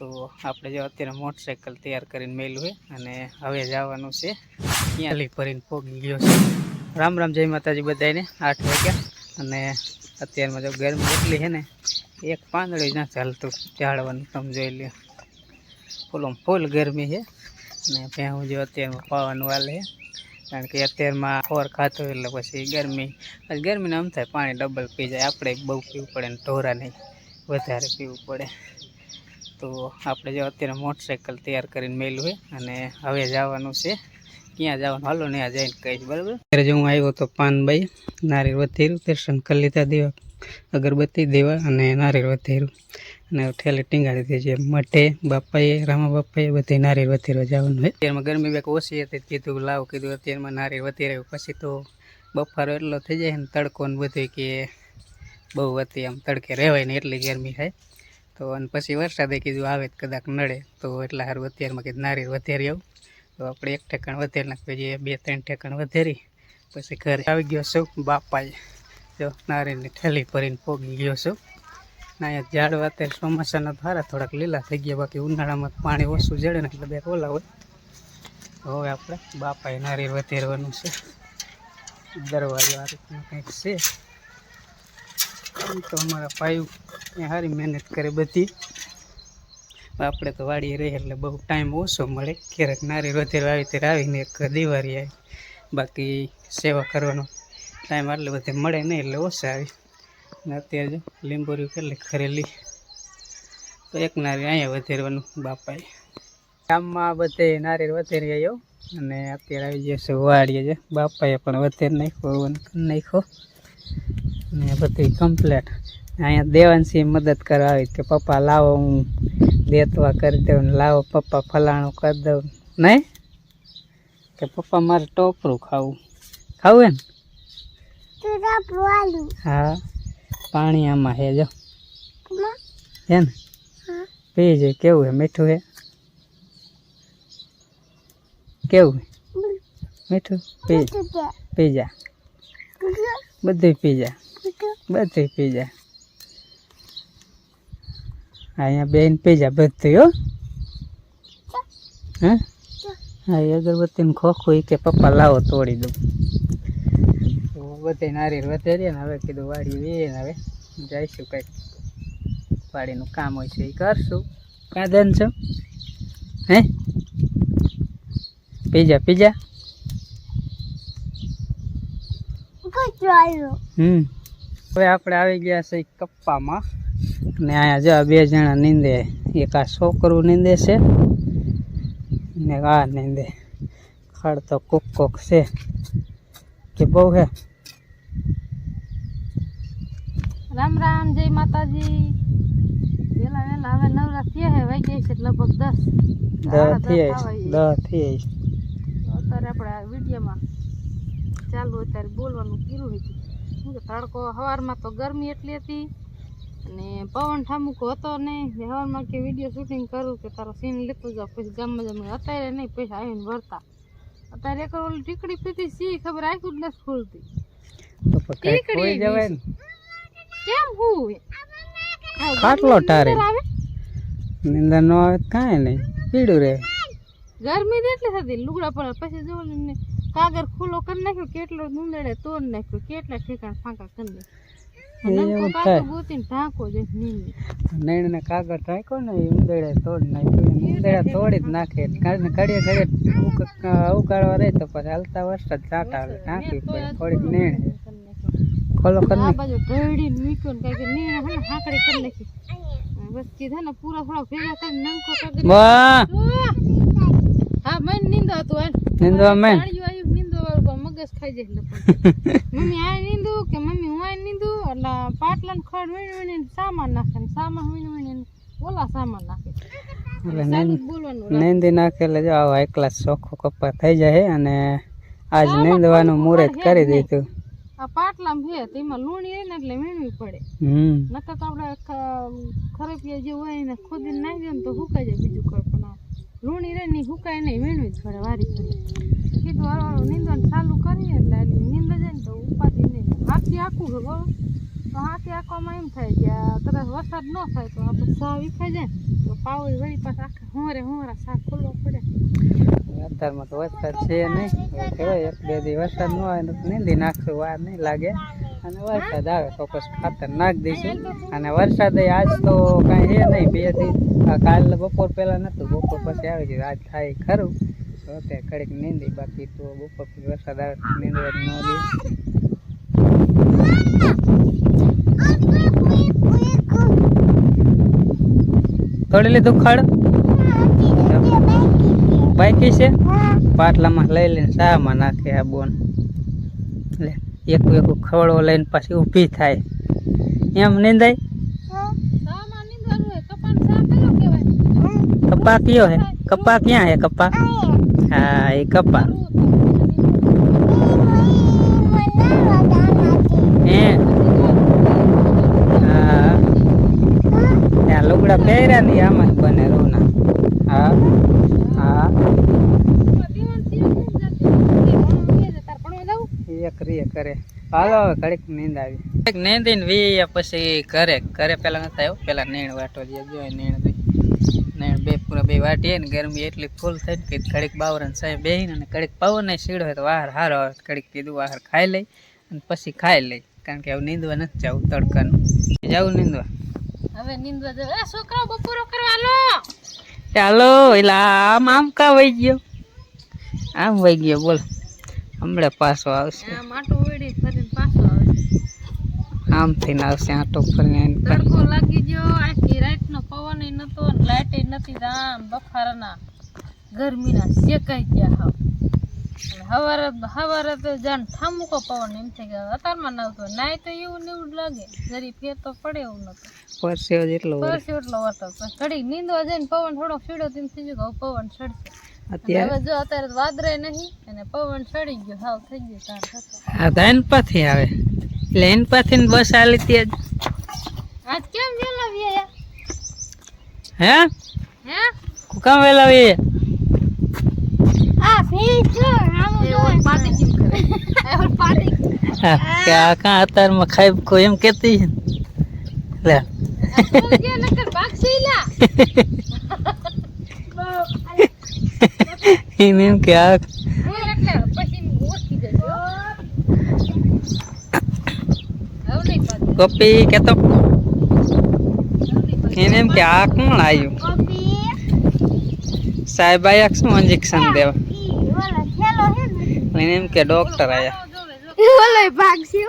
તો આપણે જો અત્યારે મોટરસાઇકલ તૈયાર કરીને મેલ્યું હોય અને હવે જવાનું છે. ત્યાં લઈ ભરીને પોગી ગયો છે. રામ રામ, જય માતાજી બધાને આઠ વાગ્યા અને અત્યારમાં જો ગરમી એટલી છે ને, એક પાંદડી જ નથી હાલતું ઝાડવાનું, તમે જોઈ લ્યો. ફૂલો ફૂલ ગરમી છે અને ત્યાં હું જો અત્યારમાં પાવાનું વાલે છે. કારણ કે અત્યારમાં ખોર ખાતું એટલે પછી ગરમી ગરમીને આમ થાય પાણી ડબલ પી જાય. આપણે બહુ પીવું પડે ને ઢોરા નહીં વધારે પીવું પડે. તો આપણે જો અત્યારે મોટરસાઇકલ તૈયાર કરીને મેલું છે અને હવે જવાનું છે. ક્યાં જવાનું? હાલો ને જઈને કહીશ, બરાબર? ત્યારે જો હું આવ્યો તો પાનબાઈ, નારિયેળ વધેરું, દર્શન કરી લીધા દેવા, અગરબત્તી દેવા અને નારિયેળ વધેરું. અને ઠેલે ટીંગાડી દીધી છે મઠે બાપાએ, રામા બાપાએ બધી નારિયેળ વધેરવા જવાનું હોય અત્યારમાં ગરમી બેક ઓછી હતી, કીધું, લાવ, કીધું, અત્યારમાં નારિયેળ વધેરાયું પછી તો બફારો એટલો થઈ જાય ને તડકો ને બધું કે બહુ હતી આમ તડકે રહેવાય ને એટલી ગરમી થાય. તો અને પછી વરસાદે કીધું આવે કદાચ નડે. તો એટલા સારું અત્યારમાં કીધું નારી વધારી આવું. તો આપણે એક ઠેકાણ વધારી નાખીએ જે બે ત્રણ ઠેકાણ વધેરી, પછી ઘરે આવી ગયો છું બાપાએ. જો નારિયેળની ઠેલી ભરીને પોગી ગયો છું. અહીંયા ઝાડવા અત્યારે ચોમાસાના સારા થોડાક લીલા થઈ ગયા, બાકી ઉનાળામાં પાણી ઓછું જડે ને એટલે બે ઓલા હોય. હવે આપણે બાપાએ નારિયેળ વધેરવાનું છે. દરવાજો આ રીતનું કંઈક છે. તો અમારા પાયું ત્યાં સારી મહેનત કરે બધી. આપણે તો વાડીએ રહીએ એટલે બહુ ટાઈમ ઓછો મળે. ક્યારેક નારી વધેર આવી ત્યારે આવીને એક દિવાળી આવી. બાકી સેવા કરવાનો ટાઈમ આટલે બધે મળે નહીં એટલે ઓછા આવી. ને અત્યારે જો લીંબોરી કેટલી ખરેલી. તો એક નારી અહીંયા વધેરવાનું, બાપાએ. ગામમાં બધે નારિયેળ વધેરી આવ્યો અને અત્યારે આવી જશે વાડીએ છે બાપાએ પણ વધેર નાખ્યો નાખ્યો. ને બધી કમ્પ્લેટ અહીંયા દેવાંશી મદદ કરવા આવી કે પપ્પા લાવો હું દેતવા કરી દઉં ને લાવો પપ્પા ફલાણું કરી દઉં. નહીં? કે પપ્પા મારે ટોપરું ખાવું. ખાવું એમ? હા. પાણી આમાં હે જો. હે ને? પી જાય કેવું હે? મીઠું હે? કેવું મીઠું. પી પી જા. બધું પી જા બધું પી જા અહીંયા બેન પી જા બધું, હો. હા? હા, એ અગરબત્તીનું ખોખું એ કે પપ્પા લાવો તોડી દઉં. બધે નારિયેળ વધારે ને હવે કીધું વાડી વીએ ને હવે જઈશું કંઈક. વાડીનું કામ હોય છે એ કરશું. કાં દેન છો હે પીજા પીજા હમ. હવે આપણે આવી ગયા છે કપ્પામાં. ને અહીંયા જો બે જણા નીંદે. એક આ છોકરું નીંદે છે ને આ નીંદે. ખડ તો કોક કોક છે. કે બહુ હે? રામ રામ જય માતાજી. વેલા વેલા હવે નવરા થયા હે વાઈ ગઈ છે લગભગ દસ. દસ થઈ દસ થઈ અત્યારે આપણે વિડીયોમાં ચાલુ હોય અત્યારે બોલવાનું કીધું હતું શું કે તડકો સવારમાં તો ગરમી એટલી હતી અને પવન ઠામુકો હતો નહીં. સવારમાં કે વીડિયો શૂટિંગ કરું કે તારો સીન લેતો જાઓ પછી ગામમાં જમે અત્યારે નહીં પૈસા આવીને ભરતા અત્યારે એક ઓલી ટીકડી પીતી સી ખબર આખું જ નથી ખુલતી. ટીકડી કેમ હું? ખાટલો ટારે નિંદર નો આવે કાંઈ નહીં. પીડું રે ગરમી એટલી થતી લુગડા પર પછી જો ને કાગર ખુલ્લો કરી નાખ્યો કેટલો ઉંદરડે તોડ નાખ્યો કેટલા ઠેકાણ ફાંકા કરી નાખ્યો. નીંદવા મેં મગજ ખાઈ જાય મમ્મી આ નીંદુ કે મમ્મી હું આ નીંદુ એટલે પાટલા ખડ વીણી વીણીને સામાન નાખે ને સામાન વીણી વીણીને ઓલા સામાન નાખે. નીંદી નાખે એટલે જો આવો એકલા ચોખ્ખો કપ્પા થઈ જાય અને આજ નીંદવાનું મુહૂર્ત કરી દીધું. આ પાટલામાં છે તેમાં લૂણી રહે ને એટલે વીણવી પડે. નકર તો આપણે ખરેપિયા જે હોય એને ખોદીને નાખી દે ને તો સુકાઈ જાય બીજું કોઈ પણ લૂણી રહે ને ઈ સુકાય નહીં વીણવી જ પડે વારી કીધું કીધું હળવાનું નીંદવાનું ચાલુ કરીએ એટલે નીંદ જાય ને તો ઉપાધી નહીં. હાથી આખું છે બરોબર તો હાથી આખવામાં એમ થાય કે કદાચ વરસાદ ન થાય તો આપણે સા વિખાઈ જાય તો પાવો વળી પાછા આખા હોરે હોરા શાક ખોલવા પડે. અત્યારમાં તો વરસાદ છે નહીં. હવે કહેવાય, એક બે દિવસ વરસાદ ન તો નીંદી નાખશું, વાર નહીં લાગે. અને વરસાદ આવે તો પછી ખાતર નાખી દઈશું. અને વરસાદ આજ તો કાંઈ છે નહીં બેથી આ કાલ બપોર પહેલાં નહોતું બપોર પછી આવી ગયું. આજ થાય ખરું. તો અત્યારે ઘડીક નીંદી બાકી તો બપોર પછી વરસાદ આવે તો નીંદવા ન દે તોડી લીધું ખડ? બાકી છે? પાટલામાં લઈ લઈને શામાં નાખે આ બોન. લે. એક એક ખવડો લઈને પાછી ઊભી થાય. એમ નિંદાય કપા કયો હે? કપા ક્યાં હે કપા હા એ કપા હે? હા. ત્યાં લુગડા પહેર્યા નહીં આમાં બને રોના. હા. એક રીએ કરે હાલો ઘડીક નીંદ આવી. નીંદી ને વી પછી ઘરે ઘરે પેલા નતા આવ્યો પેલા નીણ વાટો જે જોઈ નીણ નીણ બે પૂરા બે વાટીએ ને ગરમી એટલી ફૂલ થઈ ને કે ઘડીક બાવરણ સાહેબ બેહીને અને ઘડીક પવન સીડો હોય તો વાહર હારો આવે. ઘડીક કીધું વાહર ખાઈ લઈ અને પછી ખાઈ લઈ. કારણ કે હવે નીંદવા નથી જવું તડકાનું. જવું નીંદવા? હવે નીંદવા જવું. એ છોકરાઓ બપોરો કરવા લો ચાલો એટલે આમ આમ કા વહી ગયો? આમ વહી ગયો બોલ. હમણાં પાછો આવશે. ફરીને પાછો આવે આમ થઈને આવશે આટો ફરીને તડકો લાગી ગયો આખી રાતનો પવન નતો લાઈટ નથી આમ બફારના ગરમીના શેકાઈ ગયા હાવ. હવારે હવારે તો જાણ ઠામુકો પવન એમ થઈ ગયો અતારમાં ના નાય તો એવું ને એવું લાગે. જરી ફેર તો પડે એવું નતું. પરસેવો જેટલો વળે. એટલો હતો ઘડી નીંદવા જઈને પવન થોડો સીડો તેમ થઈ ગયો પવન અને અત્યારે? હવે જો અત્યારે તો વાદળાય નહીં અને પવન ચડી ગયો હાવ થઈ ગયો તાર તો એન પાથી આવે. એટલે એન પાથી ને બસ આલી ત્યાં આજ કેમ વેલા હે? હે? કામ વેલા આવીએ આ ફેરી જો રામુ જો. પાટી કેમ કરે? એ ઓલ પાટી. હા, કે આ કાં ખાઈ કોઈ એમ કેતી લે. નકર ભાગશે લા એને એમ કે આ કોપી કે તો પાડી પાડી એને એમ કે આ કોણ આવ્યું સાહેબ આયા શું ઇન્જેક્શન દેવા? એને એમ કે ડોક્ટર આયા. ઓલો ભાગશે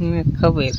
મને ખબર. ઈસ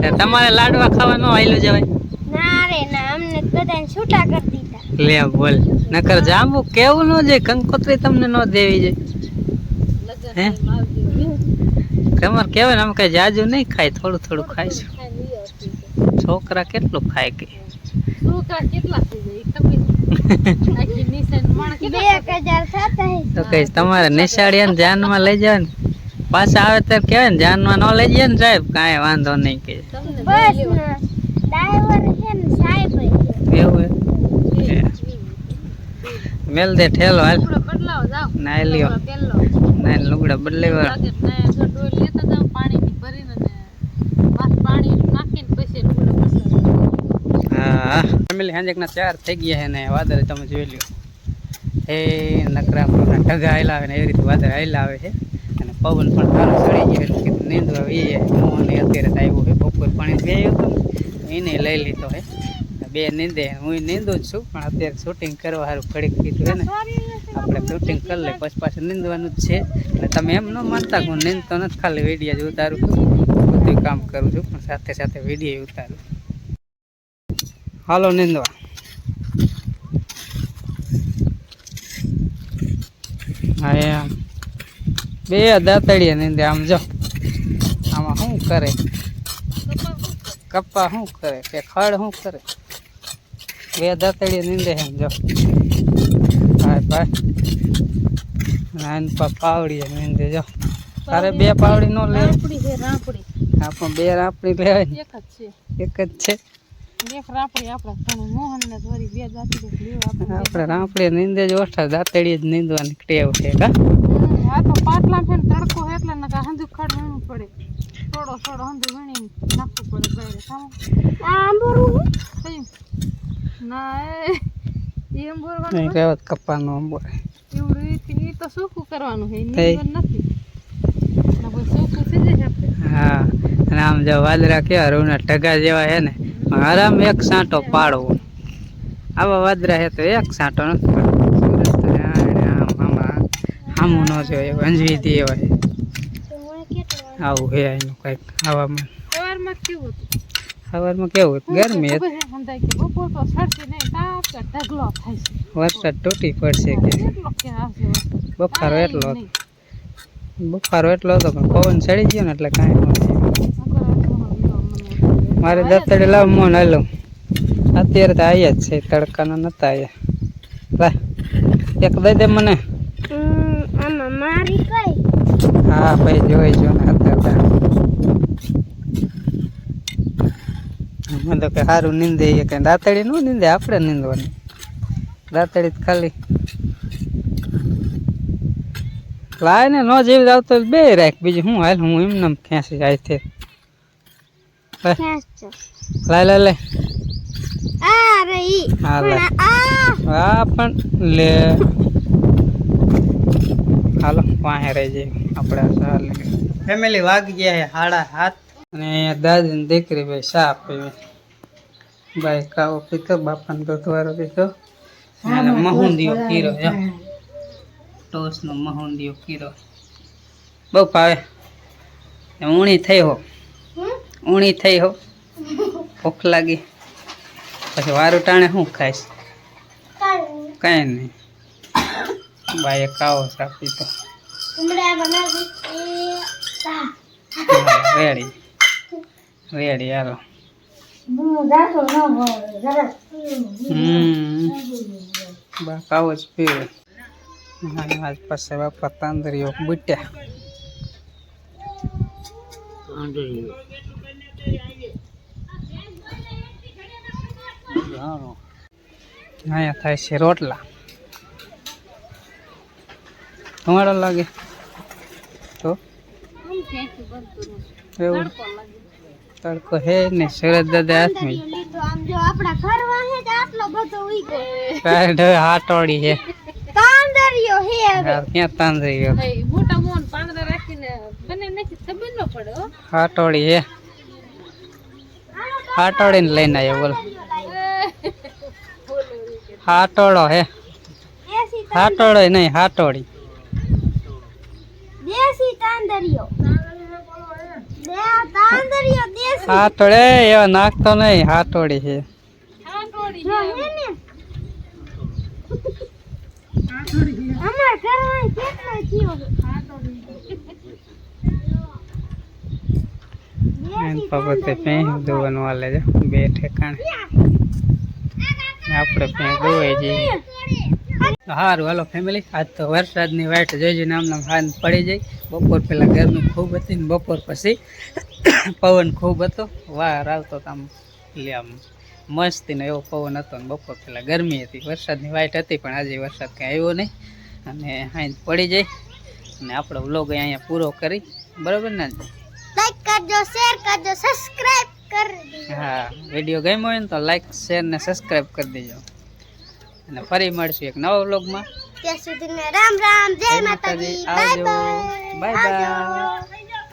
તે તમારે લાડવા ખાવાનો આયલું જવાય ના અમને કદાઈ છૂટા કરી દીધા. લે બોલ. નકર જાંબુ કેવું ન જે કંકોત્રી તમને નો દેવી જોઈએ હે? તમારે કેવાય ને આમ કઈ જાજુ નહીં ખાય થોડું થોડું ખાય છે. છોકરા કેટલું ખાય કે? છોકરા કેટલા થઈ જાય તમારે નિશાળિયા ધ્યાનમાં લઈ જાવ ને? પાછા આવે ત્યારે કહેવાય ને ધ્યાનમાં ન લઈ જાય ને સાહેબ કાંઈ વાંધો નહીં કે. તમને બસ ડ્રાઈવર છે ને સાહેબ એવું મેલ દે ઠેલો હાલ. લુગડો બદલાવો જાઓ. નાઈ લ્યો. પેલો ના લુગડા બદલાઈ વાળા. લાગે ને જો ડોલ લેતા જાઓ પાણીની ભરીને પાછું પાણી નાખીને પછી લુગડો બદલાવો. હા. ફેમિલી હાંજેકના ચાર થઈ ગયા છે ને વાદળ તમે જોઈ લ્યો. એ નકરા ટગા આવેલા આવે ને એવી રીતે વાદળ આવેલા આવે છે. પવન પણ સારો ચડી ગયો, એટલે કીધું નીંદવા એ મોહને અત્યારે આવ્યું છે. બપોર પાણી પી હતું એને લઈ લીધો હે બે નીંદે હું નીંદું જ છું, પણ અત્યારે શૂટિંગ કરવા સારું ઘડીક કીધું છે ને, આપણે શૂટિંગ કરી લે પછી પાછું નીંદવાનું જ છે. એટલે તમે એમ ન માનતા હું નીંદતો નથી, ખાલી વીડિયો જ ઉતારું છું. બધું કામ કરું છું, પણ સાથે સાથે વીડિયો ઉતારું હાલો નીંદવા. હા એમ બે દાંતડીએ નીંદે આમ જો. આમાં શું કરે? કપ્પા શું કરે કે ખડ શું કરે? બે દાંતડીએ નીંદે એમ જો. ભાઈ ભાઈ. નાન પા પાવડીએ નીંદે જો. તારે બે પાવડી નો લે. આપણે બે રાપડી લેવાય એક જ છે. આપણે રાપડી નીંદે જ ઓછા દાંતડી જ નીંદવાની ટેવ છે કા? પાટલા ફેન તડકો એટલે ને કા હંધુ ખડ વીણવું પડે. થોડો થોડો હંધુ વીણી નાખવું પડે બહાર આ આંબોરું થયું ના એ નહીં કહેવત કપ્પાનો એવું ઈ તો સૂકું કરવાનું છે નથી. ના હા અને આમ જો વાદરા કેવા રૂના ટગા જેવા છે ને આરામ એક સાંટો પાડવો. આવા વાદરા છે તો એક સાંટો નથી પાડવો. સુરત તો જાણે આમ આમાં આમું ન જોઈએ અંજવી દે એવા તો આવું હે એનું કંઈક હવામાં. સવારમાં કેવું હતું? સવારમાં કેવું હતું? ગરમી હતી ખબર છે હંધાય કે બપોર તો સડતી નહીં તાપ કે ઢગલો થાય છે. વરસાદ તૂટી પડશે કે? બફારો એટલો. બફારો એટલો હતો પણ પવન ચડી ગયો ને એટલે કાંઈ ન મારે દત્તડે લાવ મોન હાલો. અત્યારે તો આવ્યા જ છે તડકાના નતા આવ્યા એક દઈ દે મને હમ, આમાં મારી કઈ હા ભાઈ જોઈ જો ને અમે તો કે સારું નીંદે એ કઈ દાંતડી નું નીંદે આપણે નીંદવાની. દાંતડી તો ખાલી. લાય ને નો જેવી આવતો બે રાખ બીજું હું હાલ હું એમને એમ ખેંચી જાય છે. લાય લાય લે આ રહી હા પણ લે. હાલો વાહે રહી જઈએ. આપણે ચાલે ફેમિલી વાગી ગયા છે હાડા હાથ. અને દાદી ને દીકરી ભાઈ શા આપી ભાઈ કાવો પીતો બાપાને દૂધવાળો પીતો અને મહુંદીયો કીરો જો. ટોસનો મહુંદીઓ કીરો. બહુ ભાવે. ઊણી થઈ હો. ઊણી થઈ હો. ભૂખ લાગી. પછી વારું ટાણે શું ખાઈશ? કઈ નહીં. બાએ કાવો સાપી તો. ઉમરા બનાવી એ તા રેડી. રેડી હાલો. બા કાવો જ પીવે. આજ પાસે બાપા તાંદરીઓ બુટ્યા. અહીંયા થાય છે રોટલા. તમારો લાગે. તો. એવું. તડકો હે ને સુરત દાદા હાથમાં હાટોડી છે તાંદરિયો હે ક્યાં તાંદરી ગયો hey, મોટા મોહન પાંદડા રાખીને બને નથી ખબર ન પડે હાટોડી હે. હાટોડી લઈને આવ્યો બોલ. હાટોડો હે. હાટોડો નહીં હાટોડી તાંદરિયો દે તાંદરિયો દેશી હાટોડે એવો નાખતો નહીં હાથોડી છે. હાંડોળી જો હે ને? અમાર ઘર કેટલો થયો છે? બે ઠેકાણે. આપણે જઈએ સારું હાલો ફેમિલી આજ તો વરસાદની વાટ જોઈજો નામ નામ હાન પડી જાય બપોર પહેલાં ગરમી ખૂબ હતી ને બપોર પછી પવન ખૂબ હતો. વાર આવતો આમ એટલે આમ મસ્તીનો એવો પવન હતો ને બપોર પહેલાં ગરમી હતી. વરસાદની વાઇટ હતી પણ આજે વરસાદ કંઈ આવ્યો નહીં. અને હાઈ પડી જાય અને આપણો વ્લોગ અહીંયા પૂરો કરી. બરાબર ને? લાઈક કરજો શેર કરજો સબસ્ક્રાઇબ કરી હા વીડિયો ગમ્યો હોય ને તો લાઈક શેર ને સબસ્ક્રાઈબ કરી દેજો. અને ફરી મળશું એક નવા વ્લોગમાં ત્યાં સુધી રામ રામ જય માતાજી બાય. Bye bye bye.